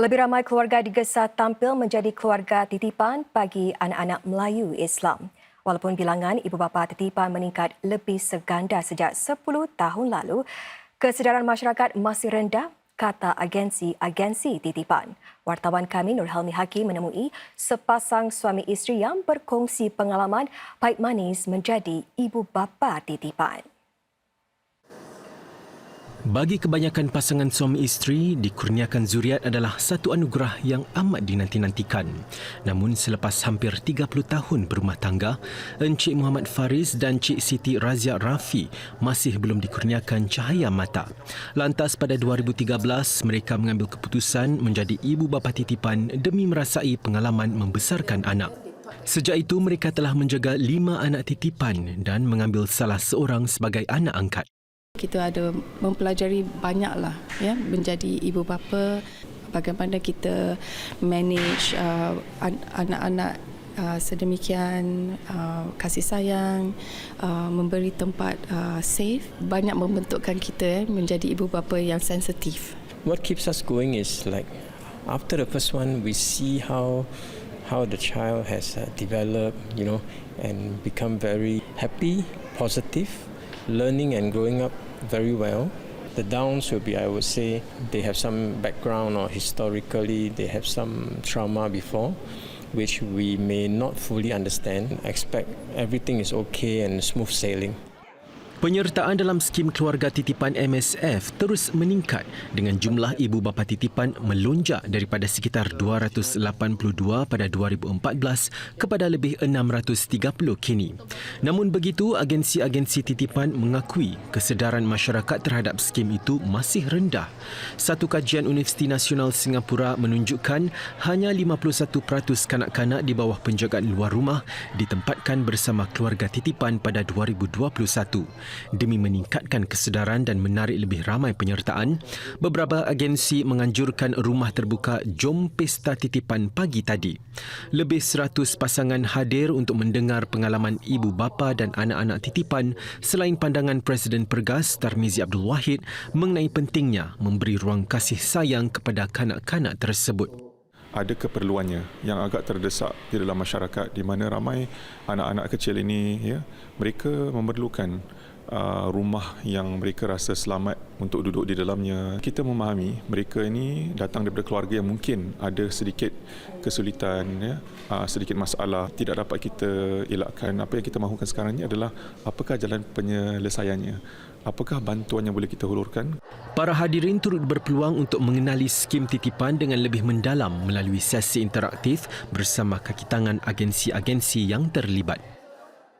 Lebih ramai keluarga digesa tampil menjadi keluarga titipan bagi anak-anak Melayu Islam. Walaupun bilangan ibu bapa titipan meningkat lebih seganda sejak 10 tahun lalu, kesedaran masyarakat masih rendah kata agensi-agensi titipan. Wartawan kami Nur Helmi Hakim menemui sepasang suami isteri yang berkongsi pengalaman pahit manis menjadi ibu bapa titipan. Bagi kebanyakan pasangan suami isteri, dikurniakan zuriat adalah satu anugerah yang amat dinanti-nantikan. Namun selepas hampir 30 tahun berumah tangga, Encik Muhammad Faris dan Cik Siti Razia Rafi masih belum dikurniakan cahaya mata. Lantas pada 2013, mereka mengambil keputusan menjadi ibu bapa titipan demi merasai pengalaman membesarkan anak. Sejak itu, mereka telah menjaga lima anak titipan dan mengambil salah seorang sebagai anak angkat. Kita ada mempelajari banyaklah ya menjadi ibu bapa bagaimana kita manage uh, an- anak-anak uh, sedemikian uh, kasih sayang uh, memberi tempat uh, safe banyak membentukkan kita eh, menjadi ibu bapa yang sensitif. what keeps us going is like after the first one we see how how the child has uh, developed you know and become very happy positive learning and growing up very well. The downs will be i would say they have some background or historically they have some trauma before which we may not fully understand. Expect everything is okay and smooth sailing Penyertaan dalam skim keluarga titipan MSF terus meningkat dengan jumlah ibu bapa titipan melonjak daripada sekitar 282 pada 2014 kepada lebih 630 kini. Namun begitu, agensi-agensi titipan mengakui kesedaran masyarakat terhadap skim itu masih rendah. Satu kajian Universiti Nasional Singapura menunjukkan hanya 51% kanak-kanak di bawah penjagaan luar rumah ditempatkan bersama keluarga titipan pada 2021 demi meningkatkan kesedaran dan menarik lebih ramai penyertaan, beberapa agensi menganjurkan rumah terbuka Jom Pesta Titipan pagi tadi. Lebih 100 pasangan hadir untuk mendengar pengalaman ibu bapa dan anak-anak titipan selain pandangan Presiden Pergas Tarmizi Abdul Wahid mengenai pentingnya memberi ruang kasih sayang kepada kanak-kanak tersebut ada keperluannya yang agak terdesak di dalam masyarakat di mana ramai anak-anak kecil ini ya mereka memerlukan rumah yang mereka rasa selamat untuk duduk di dalamnya. Kita memahami mereka ini datang daripada keluarga yang mungkin ada sedikit kesulitan ya. Uh, sedikit masalah tidak dapat kita elakkan. Apa yang kita mahukan sekarang ini adalah apakah jalan penyelesaiannya? Apakah bantuan yang boleh kita hulurkan? Para hadirin turut berpeluang untuk mengenali skim titipan dengan lebih mendalam melalui sesi interaktif bersama kaki tangan agensi-agensi yang terlibat.